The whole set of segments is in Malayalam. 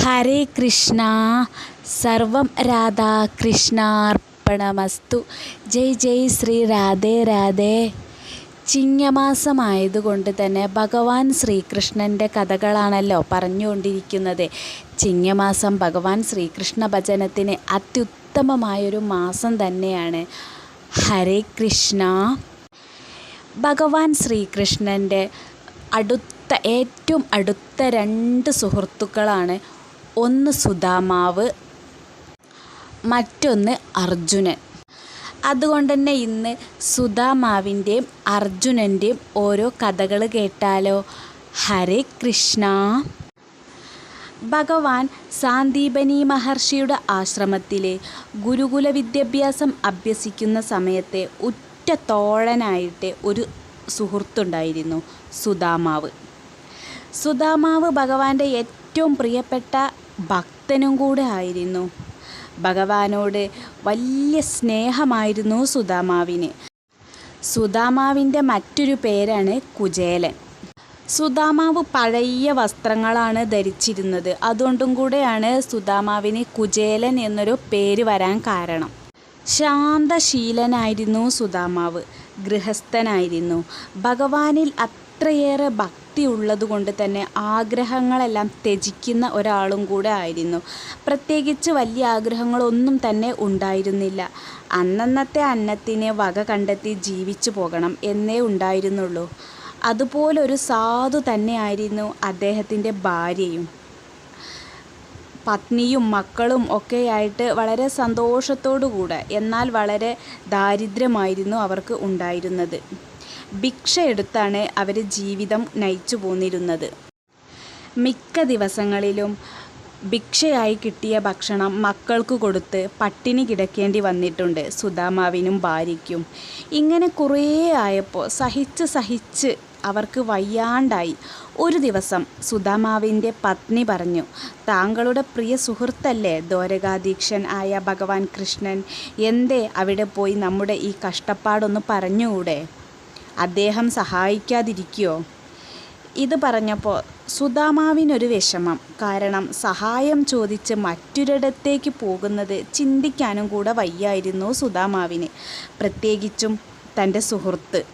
ഹരേ കൃഷ്ണ സർവം രാധാകൃഷ്ണാർപ്പണമസ്തു. ജയ് ജയ് ശ്രീ രാധേ രാധേ. ചിങ്ങമാസമായതുകൊണ്ട് തന്നെ ഭഗവാൻ ശ്രീകൃഷ്ണന്റെ കഥകളാണല്ലോ പറഞ്ഞുകൊണ്ടിരിക്കുന്നത്. ചിങ്ങമാസം ഭഗവാൻ ശ്രീകൃഷ്ണ ഭജനത്തിന് അത്യുത്തമമായൊരു മാസം തന്നെയാണ്. ഹരേ കൃഷ്ണ. ഭഗവാൻ ശ്രീകൃഷ്ണന്റെ അടുത്ത ഏറ്റവും അടുത്ത രണ്ട് സുഹൃത്തുക്കളാണ് ഒന്ന് സുധാമാവ് മറ്റൊന്ന് അർജുനൻ. അതുകൊണ്ട് തന്നെ ഇന്ന് സുധാമാവിന്റെയും അർജുനന്റെയും ഓരോ കഥകൾ കേട്ടാലോ? ഹരേ കൃഷ്ണ. ഭഗവാൻ സാന്ദീപനി മഹർഷിയുടെ ആശ്രമത്തിലെ ഗുരുകുല വിദ്യാഭ്യാസം അഭ്യസിക്കുന്ന സമയത്തെ ഉറ്റ തോഴനായിട്ട് ഒരു സുഹൃത്തുണ്ടായിരുന്നു സുധാമാവ്. സുധാമാവ് ഭഗവാന്റെ ഏറ്റവും പ്രിയപ്പെട്ട ഭക്തനും കൂടെ ആയിരുന്നു. ഭഗവാനോട് വലിയ സ്നേഹമായിരുന്നു സുധാമാവിന്. സുധാമാവിന്റെ മറ്റൊരു പേരാണ് കുചേലൻ. സുധാമാവ് പഴയ വസ്ത്രങ്ങളാണ് ധരിച്ചിരുന്നത്. അതുകൊണ്ടും കൂടെയാണ് സുധാമാവിന് കുചേലൻ എന്നൊരു പേര് വരാൻ കാരണം. ശാന്തശീലനായിരുന്നു സുധാമാവ്. ഗൃഹസ്ഥനായിരുന്നു. ഭഗവാനിൽ അത്രയേറെ ഭക്തി ഉള്ളതുകൊണ്ട് തന്നെ ആഗ്രഹങ്ങളെല്ലാം ത്യജിക്കുന്ന ഒരാളും കൂടെ ആയിരുന്നു. പ്രത്യേകിച്ച് വലിയ ആഗ്രഹങ്ങളൊന്നും തന്നെ ഉണ്ടായിരുന്നില്ല. അന്നന്നത്തെ അന്നത്തിനെ വക കണ്ടെത്തി ജീവിച്ചു പോകണം എന്നേ ഉണ്ടായിരുന്നുള്ളൂ. അതുപോലൊരു സാധു തന്നെയായിരുന്നു അദ്ദേഹത്തിന്റെ ഭാര്യയും. പത്നിയും മക്കളും ഒക്കെയായിട്ട് വളരെ സന്തോഷത്തോടു കൂടെ എന്നാൽ വളരെ ദാരിദ്ര്യമായിരുന്നു അവർക്ക് ഉണ്ടായിരുന്നത്. ഭിക്ഷ എടുത്താണ് അവർ ജീവിതം നയിച്ചു പോന്നിരുന്നത്. മിക്ക ദിവസങ്ങളിലും ഭിക്ഷയായി കിട്ടിയ ഭക്ഷണം മക്കൾക്ക് കൊടുത്ത് പട്ടിണി കിടക്കേണ്ടി വന്നിട്ടുണ്ട്. സുധാമാവിനും ഭാര്യയ്ക്കും. ഇങ്ങനെ കുറേ ആയപ്പോൾ സഹിച്ച് സഹിച്ച് അവർക്ക് വയ്യാണ്ടായി. ഒരു ദിവസം സുധാമാവിന്റെ പത്നി പറഞ്ഞു താങ്കളുടെ പ്രിയ സുഹൃത്തല്ലേ ദ്വാരകാധീക്ഷൻ ആയ ഭഗവാൻ കൃഷ്ണൻ? എന്തേ അവിടെ പോയി നമ്മുടെ ഈ കഷ്ടപ്പാടൊന്ന് പറഞ്ഞുകൂടെ? അദ്ദേഹം സഹായിക്കാതിരിക്കുമോ ഇത് പറഞ്ഞപ്പോൾ സുധാമാവിനൊരു വിഷമം. കാരണം സഹായം ചോദിച്ച് മറ്റൊരിടത്തേക്ക് പോകുന്നത് ചിന്തിക്കാനും കൂടെ വയ്യായിരുന്നു സുധാമാവിന്. പ്രത്യേകിച്ചും തന്റെ സുഹൃത്ത്.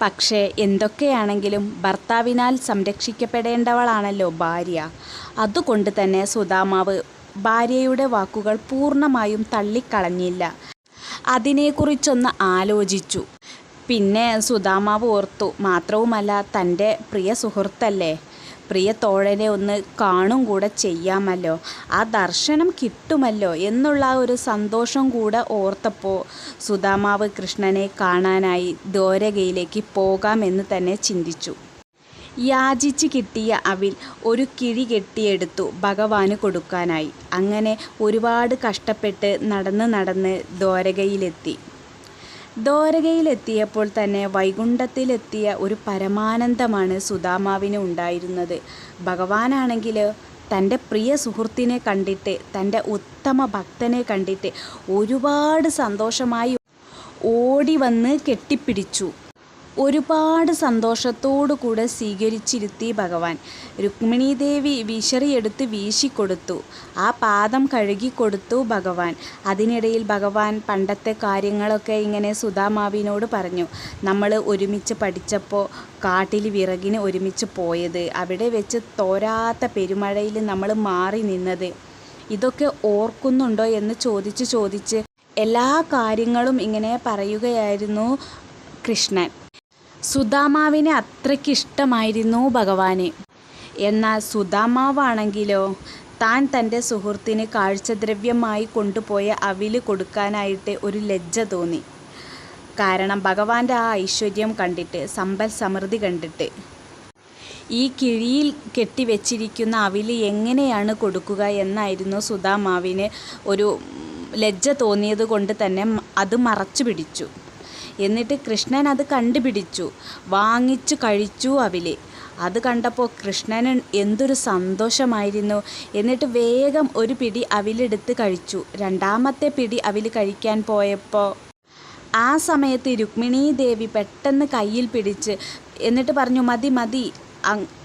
പക്ഷേ എന്തൊക്കെയാണെങ്കിലും ഭർത്താവിനാൽ സംരക്ഷിക്കപ്പെടേണ്ടവളാണല്ലോ ഭാര്യ. അതുകൊണ്ട് തന്നെ സുദാമാവ് ഭാര്യയുടെ വാക്കുകൾ പൂർണമായും തള്ളിക്കളഞ്ഞില്ല. അതിനെക്കുറിച്ചൊന്ന് ആലോചിച്ചു. പിന്നെ സുധാമാവ് ഓർത്തു. മാത്രവുമല്ല തന്റെ പ്രിയ സുഹൃത്തല്ലേ? പ്രിയ തോഴനെ ഒന്ന് കാണും കൂടെ ചെയ്യാമല്ലോ. ആ ദർശനം കിട്ടുമല്ലോ എന്നുള്ള ഒരു സന്തോഷം കൂടെ ഓർത്തപ്പോൾ സുധാമാവ് കൃഷ്ണനെ കാണാനായി ദ്വാരകയിലേക്ക് പോകാമെന്ന് തന്നെ ചിന്തിച്ചു. യാചിച്ച് കിട്ടിയ അവിൽ ഒരു കിഴി കെട്ടിയെടുത്തു ഭഗവാന് കൊടുക്കാനായി. അങ്ങനെ ഒരുപാട് കഷ്ടപ്പെട്ട് നടന്ന് നടന്ന് ദ്വാരകയിലെത്തി. ദ്വാരകയിലെത്തിയപ്പോൾ തന്നെ വൈകുണ്ഠത്തിലെത്തിയ ഒരു പരമാനന്ദമാണ് സുധാമാവിന് ഉണ്ടായിരുന്നത്. ഭഗവാനാണെങ്കിൽ തന്റെ പ്രിയ സുഹൃത്തിനെ കണ്ടിട്ട് തന്റെ ഉത്തമ ഭക്തനെ കണ്ടിട്ട് ഒരുപാട് സന്തോഷമായി ഓടി വന്ന് കെട്ടിപ്പിടിച്ചു. ഒരുപാട് സന്തോഷത്തോടു കൂടെ സ്വീകരിച്ചിരുത്തി ഭഗവാൻ. രുക്മിണി ദേവി വിശറിയെടുത്ത് വീശിക്കൊടുത്തു. ആ പാദം കഴുകിക്കൊടുത്തു ഭഗവാൻ. അതിനിടയിൽ ഭഗവാൻ പണ്ടത്തെ കാര്യങ്ങളൊക്കെ ഇങ്ങനെ സുധാമാവിനോട് പറഞ്ഞു. നമ്മൾ ഒരുമിച്ച് പഠിച്ചപ്പോൾ കാട്ടിൽ വിറകിന് ഒരുമിച്ച് പോയത്. അവിടെ വെച്ച് തോരാത്ത പെരുമഴയിൽ നമ്മൾ മാറി നിന്നത്. ഇതൊക്കെ ഓർക്കുന്നുണ്ടോ? എന്ന് ചോദിച്ച് ചോദിച്ച് എല്ലാ കാര്യങ്ങളും ഇങ്ങനെ പറയുകയായിരുന്നു കൃഷ്ണൻ. സുധാമാവിനെ അത്രയ്ക്ക് ഇഷ്ടമായിരുന്നു ഭഗവാന്. എന്നാൽ സുദാമാവാണെങ്കിലോ താൻ തന്റെ സുഹൃത്തിന് കാഴ്ചദ്രവ്യമായി കൊണ്ടുപോയ അവിൽ കൊടുക്കാനായിട്ട് ഒരു ലജ്ജ തോന്നി. കാരണം ഭഗവാന്റെ ആ ഐശ്വര്യം കണ്ടിട്ട് സമ്പൽ സമൃദ്ധി കണ്ടിട്ട്. ഈ കിഴിയിൽ കെട്ടിവെച്ചിരിക്കുന്ന അവിൽ എങ്ങനെയാണ് കൊടുക്കുക എന്നായിരുന്നു സുധാമാവിന് ഒരു ലജ്ജ തോന്നിയത് കൊണ്ട് തന്നെ അത് മറച്ചു പിടിച്ചു എന്നിട്ട് കൃഷ്ണൻ അത് കണ്ടുപിടിച്ചു. വാങ്ങിച്ചു കഴിച്ചു അവിൽ. അത് കണ്ടപ്പോൾ കൃഷ്ണന് എന്തൊരു സന്തോഷമായിരുന്നു. എന്നിട്ട് വേഗം ഒരു പിടി അവിലെടുത്ത് കഴിച്ചു. രണ്ടാമത്തെ പിടി അവിൽ കഴിക്കാൻ പോയപ്പോൾ ആ സമയത്ത് രുക്മിണി ദേവി പെട്ടെന്ന് കയ്യിൽ പിടിച്ച് എന്നിട്ട് പറഞ്ഞു മതി മതി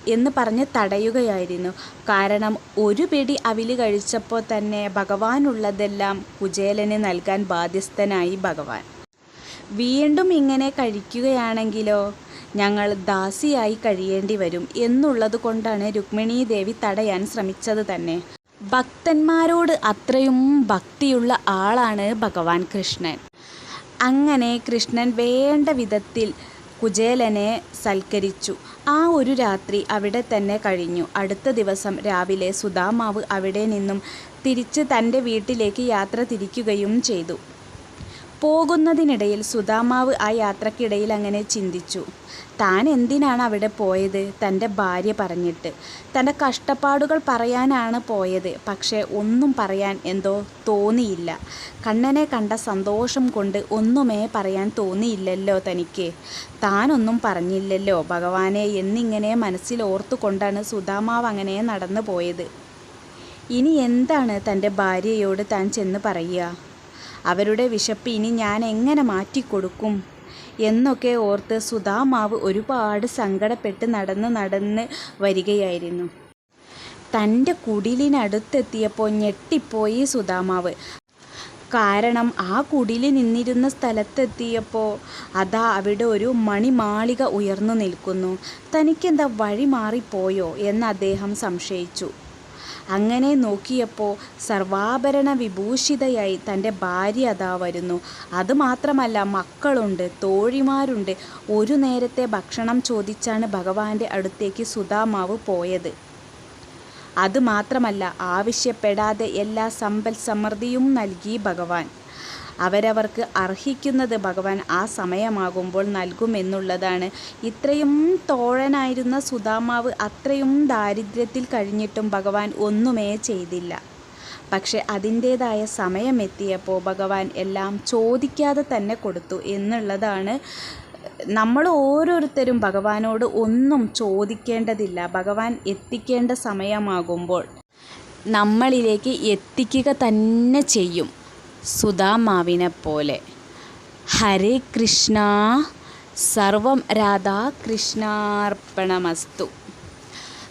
എന്ന് പറഞ്ഞ് തടയുകയായിരുന്നു. കാരണം ഒരു പിടി അവിൽ കഴിച്ചപ്പോൾ തന്നെ ഭഗവാനുള്ളതെല്ലാം കുചേലന് നൽകാൻ ബാധ്യസ്ഥനായി ഭഗവാൻ. വീണ്ടും ഇങ്ങനെ കഴിക്കുകയാണെങ്കിലോ ഞങ്ങൾ ദാസിയായി കഴിയേണ്ടി വരും എന്നുള്ളത് കൊണ്ടാണ് രുക്മിണീ ദേവി തടയാൻ ശ്രമിച്ചത് തന്നെ. ഭക്തന്മാരോട് അത്രയും ഭക്തിയുള്ള ആളാണ് ഭഗവാൻ കൃഷ്ണൻ. അങ്ങനെ കൃഷ്ണൻ വേണ്ട വിധത്തിൽ കുചേലനെ സൽക്കരിച്ചു. ആ ഒരു രാത്രി അവിടെ തന്നെ കഴിഞ്ഞു. അടുത്ത ദിവസം രാവിലെ സുധാമാവ് അവിടെ നിന്നും തിരിച്ച് തന്റെ വീട്ടിലേക്ക് യാത്ര തിരിക്കുകയും ചെയ്തു. പോകുന്നതിനിടയിൽ സുധാമാവ് ആ യാത്രക്കിടയിൽ അങ്ങനെ ചിന്തിച്ചു. താൻ എന്തിനാണ് അവിടെ പോയത്? തന്റെ ഭാര്യ പറഞ്ഞിട്ട്. തന്റെ കഷ്ടപ്പാടുകൾ പറയാനാണ് പോയത്. പക്ഷേ ഒന്നും പറയാൻ എന്തോ തോന്നിയില്ല. കണ്ണനെ കണ്ട സന്തോഷം കൊണ്ട് ഒന്നുമേ പറയാൻ തോന്നിയില്ലല്ലോ തനിക്ക്. താനൊന്നും പറഞ്ഞില്ലല്ലോ. ഭഗവാനെ എന്നിങ്ങനെ മനസ്സിൽ ഓർത്തുകൊണ്ടാണ് സുധാമാവ് അങ്ങനെ നടന്നു പോയത് ഇനി എന്താണ് തന്റെ ഭാര്യയോട് താൻ ചെന്ന് പറയുക? അവരുടെ വിശപ്പ് ഇനി ഞാൻ എങ്ങനെ മാറ്റിക്കൊടുക്കും? എന്നൊക്കെ ഓർത്ത് സുധാമാവ് ഒരുപാട് സങ്കടപ്പെട്ട് നടന്ന് നടന്ന് വരികയായിരുന്നു. തന്റെ കുടിലിനടുത്തെത്തിയപ്പോൾ ഞെട്ടിപ്പോയി സുധാമാവ്. കാരണം ആ കുടിലിൽ നിന്നിരുന്ന സ്ഥലത്തെത്തിയപ്പോൾ അതാ അവിടെ ഒരു മണിമാളിക ഉയർന്നു നിൽക്കുന്നു. തനിക്കെന്താ വഴി മാറിപ്പോയോ എന്ന് അദ്ദേഹം സംശയിച്ചു. അങ്ങനെ നോക്കിയപ്പോൾ സർവാഭരണ വിഭൂഷിതയായി തന്റെ ഭാര്യ അതാ വരുന്നു. അതുമാത്രമല്ല മക്കളുണ്ട് തോഴിമാരുണ്ട്. ഒരു നേരത്തെ ഭക്ഷണം ചോദിച്ചാണ് ഭഗവാന്റെ അടുത്തേക്ക് സുധാമാവ് പോയത്. അതുമാത്രമല്ല ആവശ്യപ്പെടാതെ എല്ലാ സമ്പൽ സമൃദ്ധിയും നൽകി ഭഗവാൻ. അവരവർക്ക് അർഹിക്കുന്നത് ഭഗവാൻ ആ സമയമാകുമ്പോൾ നൽകുമെന്നുള്ളതാണ്. ഇത്രയും തോഴനായിരുന്ന സുധാമാവ് അത്രയും ദാരിദ്ര്യത്തിൽ കഴിഞ്ഞിട്ടും ഭഗവാൻ ഒന്നുമേ ചെയ്തില്ല. പക്ഷെ അതിന്റേതായ സമയമെത്തിയപ്പോൾ ഭഗവാൻ എല്ലാം ചോദിക്കാതെ തന്നെ കൊടുത്തു എന്നുള്ളതാണ്. നമ്മൾ ഓരോരുത്തരും ഭഗവാനോട് ഒന്നും ചോദിക്കേണ്ടതില്ല. ഭഗവാൻ എത്തിക്കേണ്ട സമയമാകുമ്പോൾ നമ്മളിലേക്ക് എത്തിക്കുക തന്നെ ചെയ്യും. സുധാമാവിനെ പോലെ ഹരേ കൃഷ്ണ സർവം രാധാകൃഷ്ണാർപ്പണമസ്തു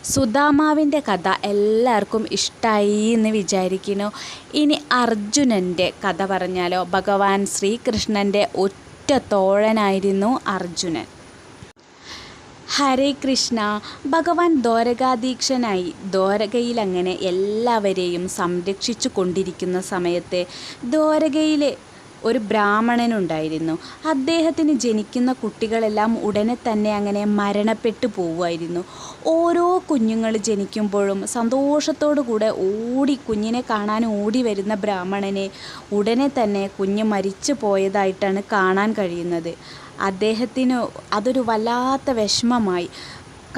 സുധാമാവിന്റെ കഥ എല്ലാവർക്കും ഇഷ്ടമായി എന്ന് വിചാരിക്കുന്നു. ഇനി അർജുനന്റെ കഥ പറഞ്ഞാലോ? ഭഗവാൻ ശ്രീകൃഷ്ണന്റെ ഒറ്റ തോഴനായിരുന്നു അർജുനൻ. ഹരേ കൃഷ്ണ. ഭഗവാൻ ദ്വാരകാധീക്ഷനായി. ദ്വാരകയിൽ അങ്ങനെ എല്ലാവരെയും സംരക്ഷിച്ചു കൊണ്ടിരിക്കുന്ന സമയത്തെ ദ്വാരകയിലെ ഒരു ബ്രാഹ്മണനുണ്ടായിരുന്നു. അദ്ദേഹത്തിന് ജനിക്കുന്ന കുട്ടികളെല്ലാം ഉടനെ തന്നെ അങ്ങനെ മരണപ്പെട്ടു പോവുമായിരുന്നു. ഓരോ കുഞ്ഞുങ്ങൾ ജനിക്കുമ്പോഴും സന്തോഷത്തോടു കൂടെ ഓടി കുഞ്ഞിനെ കാണാൻ ഓടി വരുന്ന ബ്രാഹ്മണനെ ഉടനെ തന്നെ കുഞ്ഞ് മരിച്ചു പോയതായിട്ടാണ് കാണാൻ കഴിയുന്നത്. അദ്ദേഹത്തിന് അതൊരു വല്ലാത്ത വിഷമമായി.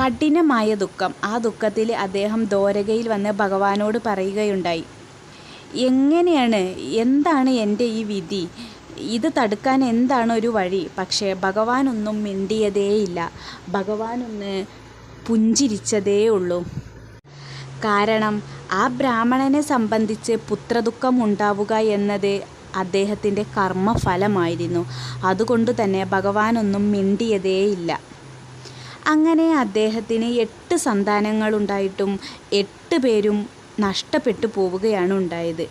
കഠിനമായ ദുഃഖം. ആ ദുഃഖത്തിൽ അദ്ദേഹം ദ്വാരകയിൽ വന്ന് ഭഗവാനോട് പറയുകയുണ്ടായി. എങ്ങനെയാണ്? എന്താണ് എന്റെ ഈ വിധി? ഇത് തടുക്കാൻ എന്താണ് ഒരു വഴി? പക്ഷേ ഭഗവാനൊന്നും മിണ്ടിയതേയില്ല. ഭഗവാനൊന്ന് പുഞ്ചിരിച്ചതേ ഉള്ളൂ. കാരണം ആ ബ്രാഹ്മണനെ സംബന്ധിച്ച് പുത്രദുഃഖം ഉണ്ടാവുക എന്നത് അദ്ദേഹത്തിന്റെ കർമ്മഫലമായിരുന്നു. അതുകൊണ്ട് തന്നെ ഭഗവാനൊന്നും മിണ്ടിയതേയില്ല. അങ്ങനെ അദ്ദേഹത്തിന് എട്ട് സന്താനങ്ങളുണ്ടായിട്ടും എട്ട് പേരും നഷ്ടപ്പെട്ടു പോവുകയാണ് ഉണ്ടായത്.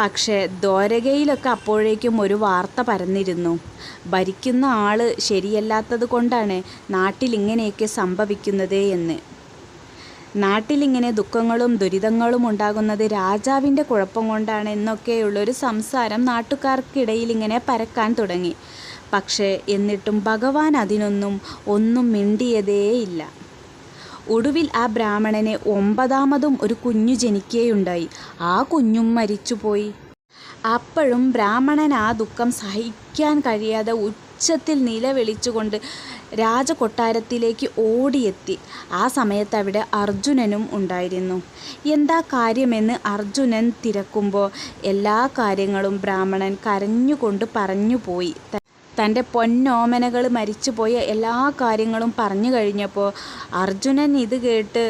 പക്ഷേ ദ്വാരകയിലൊക്കെ അപ്പോഴേക്കും ഒരു വാർത്ത പരന്നിരുന്നു. ഭരിക്കുന്ന ആൾ ശരിയല്ലാത്തത് കൊണ്ടാണ് നാട്ടിലിങ്ങനെയൊക്കെ സംഭവിക്കുന്നത് എന്ന്. നാട്ടിലിങ്ങനെ ദുഃഖങ്ങളും ദുരിതങ്ങളും ഉണ്ടാകുന്നത് രാജാവിന്റെ കുഴപ്പം കൊണ്ടാണ് എന്നൊക്കെയുള്ളൊരു സംസാരം നാട്ടുകാർക്കിടയിൽ ഇങ്ങനെ പരക്കാൻ തുടങ്ങി. പക്ഷേ എന്നിട്ടും ഭഗവാൻ അതിനൊന്നും ഒന്നും മിണ്ടിയതേയില്ല ഒടുവിൽ ആ ബ്രാഹ്മണനെ ഒമ്പതാമതും ഒരു കുഞ്ഞു ജനിക്കുകയുണ്ടായി. ആ കുഞ്ഞും മരിച്ചുപോയി. അപ്പോഴും ബ്രാഹ്മണൻ ആ ദുഃഖം സഹിക്കാൻ കഴിയാതെ ഉച്ചത്തിൽ നിലവിളിച്ചുകൊണ്ട് രാജകൊട്ടാരത്തിലേക്ക് ഓടിയെത്തി. ആ സമയത്ത് അവിടെ അർജുനനും ഉണ്ടായിരുന്നു. എന്താ കാര്യമെന്ന് അർജുനൻ തിരക്കുമ്പോൾ എല്ലാ കാര്യങ്ങളും ബ്രാഹ്മണൻ കരഞ്ഞുകൊണ്ട് പറഞ്ഞുപോയി തന്റെ പൊന്നോമനകൾ മരിച്ചുപോയ എല്ലാ കാര്യങ്ങളും പറഞ്ഞു കഴിഞ്ഞപ്പോൾ അർജുനൻ ഇത് കേട്ട്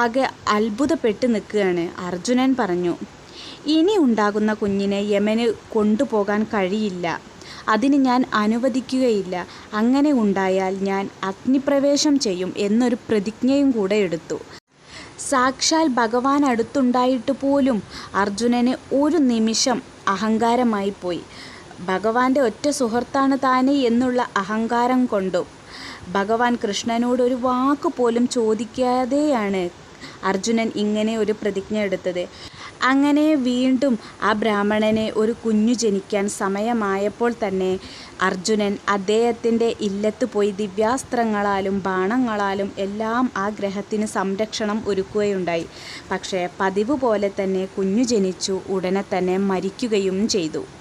ആകെ അത്ഭുതപ്പെട്ട് നിൽക്കുകയാണ്. അർജുനൻ പറഞ്ഞു ഇനി ഉണ്ടാകുന്ന കുഞ്ഞിനെ യമന് കൊണ്ടുപോകാൻ കഴിയില്ല. അതിന് ഞാൻ അനുവദിക്കുകയില്ല. അങ്ങനെ ഉണ്ടായാൽ ഞാൻ അഗ്നിപ്രവേശം ചെയ്യും എന്നൊരു പ്രതിജ്ഞയും കൂടെ എടുത്തു. സാക്ഷാൽ ഭഗവാൻ അടുത്തുണ്ടായിട്ട് പോലും അർജുനന് ഒരു നിമിഷം അഹങ്കാരമായി പോയി. ഭഗവാന്റെ ഒറ്റ സുഹൃത്താണ് താനെ എന്നുള്ള അഹങ്കാരം കൊണ്ടും ഭഗവാൻ കൃഷ്ണനോട് ഒരു വാക്ക് പോലും ചോദിക്കാതെയാണ് അർജുനൻ ഇങ്ങനെ ഒരു പ്രതിജ്ഞ എടുത്തത്. അങ്ങനെ വീണ്ടും ആ ബ്രാഹ്മണനെ ഒരു കുഞ്ഞു ജനിക്കാൻ സമയമായപ്പോൾ തന്നെ അർജുനൻ അദ്ദേഹത്തിന്റെ ഇല്ലത്ത് പോയി ദിവ്യാസ്ത്രങ്ങളാലും ബാണങ്ങളാലും എല്ലാം ആ ഗ്രഹത്തിന് സംരക്ഷണം ഒരുക്കുകയുണ്ടായി. പക്ഷേ പതിവ് പോലെ തന്നെ കുഞ്ഞു ജനിച്ചു ഉടനെ തന്നെ മരിക്കുകയും ചെയ്തു.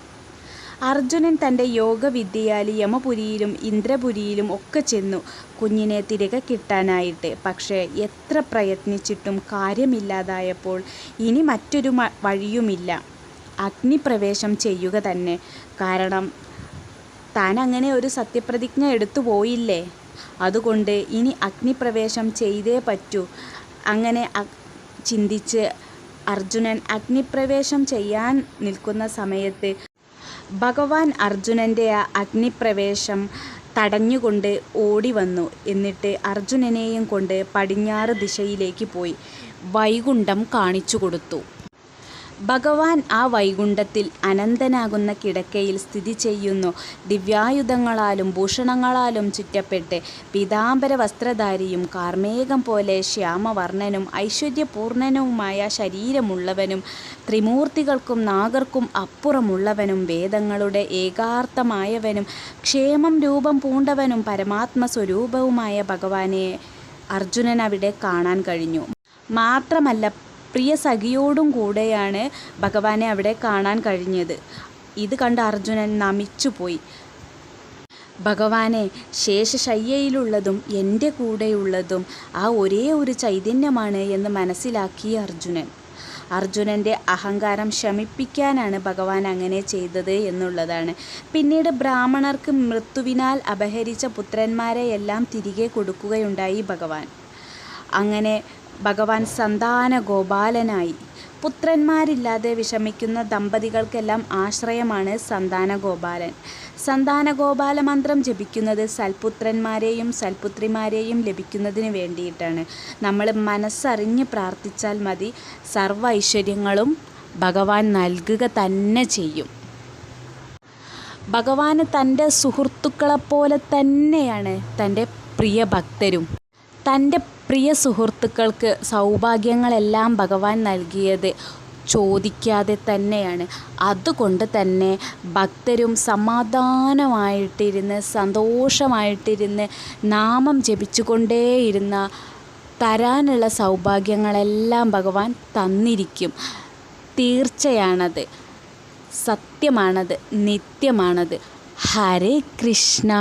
അർജുനൻ തന്റെ യോഗവിദ്യയാൽ യമപുരിയിലും ഇന്ദ്രപുരിയിലും ഒക്കെ ചെന്നു കുഞ്ഞിനെ തിരികെ കിട്ടാനായിട്ട്. പക്ഷേ എത്ര പ്രയത്നിച്ചിട്ടും കാര്യമില്ലാതായപ്പോൾ ഇനി മറ്റൊരു വഴിയുമില്ല. അഗ്നിപ്രവേശം ചെയ്യുക തന്നെ. കാരണം താൻ അങ്ങനെ ഒരു സത്യപ്രതിജ്ഞ എടുത്തു പോയില്ലേ? അതുകൊണ്ട് ഇനി അഗ്നിപ്രവേശം ചെയ്തേ പറ്റൂ. അങ്ങനെ ചിന്തിച്ച് അർജുനൻ അഗ്നിപ്രവേശം ചെയ്യാൻ നിൽക്കുന്ന സമയത്ത് ഭഗവാൻ അർജുനന്റെ ആ അഗ്നിപ്രവേശം തടഞ്ഞുകൊണ്ട് ഓടി വന്നു. എന്നിട്ട് അർജുനനെയും കൊണ്ട് പടിഞ്ഞാറ് ദിശയിലേക്ക് പോയി. വൈകുണ്ഠം കാണിച്ചു കൊടുത്തു. ഭഗവാൻ ആ വൈകുണ്ഠത്തിൽ അനന്തനാകുന്ന കിടക്കയിൽ സ്ഥിതി ചെയ്യുന്നു. ദിവ്യായുധങ്ങളാലും ഭൂഷണങ്ങളാലും ചുറ്റപ്പെട്ട് പീതാംബര വസ്ത്രധാരിയും കാർമേകം പോലെ ശ്യാമവർണനും ഐശ്വര്യപൂർണനുമായ ശരീരമുള്ളവനും ത്രിമൂർത്തികൾക്കും നാഗർക്കും അപ്പുറമുള്ളവനും വേദങ്ങളുടെ ഏകാർത്ഥമായവനും ക്ഷേമം രൂപം പൂണ്ടവനും പരമാത്മ സ്വരൂപവുമായ ഭഗവാനെ അർജുനൻ അവിടെ കാണാൻ കഴിഞ്ഞു. മാത്രമല്ല പ്രിയ സഖിയോടും കൂടെയാണ് ഭഗവാനെ അവിടെ കാണാൻ കഴിഞ്ഞത്. ഇത് കണ്ട് അർജുനൻ നമിച്ചുപോയി ഭഗവാനെ ശേഷശയ്യയിലുള്ളതും എന്റെ കൂടെയുള്ളതും ആ ഒരേ ഒരു ചൈതന്യമാണ് എന്ന് മനസ്സിലാക്കി അർജുനൻ. അർജുനന്റെ അഹങ്കാരം ശമിപ്പിക്കാനാണ് ഭഗവാൻ അങ്ങനെ ചെയ്തത് എന്നുള്ളതാണ്. പിന്നീട് ബ്രാഹ്മണർക്ക് മൃത്യുവിനാൽ അപഹരിച്ച പുത്രന്മാരെയെല്ലാം തിരികെ കൊടുക്കുകയുണ്ടായി ഭഗവാൻ. അങ്ങനെ ഭഗവാൻ സന്താന ഗോപാലനായി പുത്രന്മാരില്ലാതെ വിഷമിക്കുന്ന ദമ്പതികൾക്കെല്ലാം ആശ്രയമാണ് സന്താന ഗോപാലൻ സന്താന ഗോപാല മന്ത്രം ജപിക്കുന്നത് സൽപുത്രന്മാരെയും സൽപുത്രിമാരെയും ലഭിക്കുന്നതിന് വേണ്ടിയിട്ടാണ്. നമ്മൾ മനസ്സറിഞ്ഞ് പ്രാർത്ഥിച്ചാൽ മതി. സർവ ഐശ്വര്യങ്ങളും ഭഗവാൻ നൽകുക തന്നെ ചെയ്യും. ഭഗവാൻ തന്റെ സുഹൃത്തുക്കളെപ്പോലെ തന്നെയാണ് തന്റെ പ്രിയ ഭക്തരും. തന്റെ പ്രിയ സുഹൃത്തുക്കൾക്ക് സൗഭാഗ്യങ്ങളെല്ലാം ഭഗവാൻ നൽകിയത് ചോദിക്കാതെ തന്നെയാണ്. അതുകൊണ്ട് തന്നെ ഭക്തരും സമാധാനമായിട്ടിരുന്ന് സന്തോഷമായിട്ടിരുന്ന് നാമം ജപിച്ചുകൊണ്ടേയിരുന്ന തരാനുള്ള സൗഭാഗ്യങ്ങളെല്ലാം ഭഗവാൻ തന്നിരിക്കും. തീർച്ചയാണത്. സത്യമാണത്. നിത്യമാണത്. ഹരേ കൃഷ്ണ.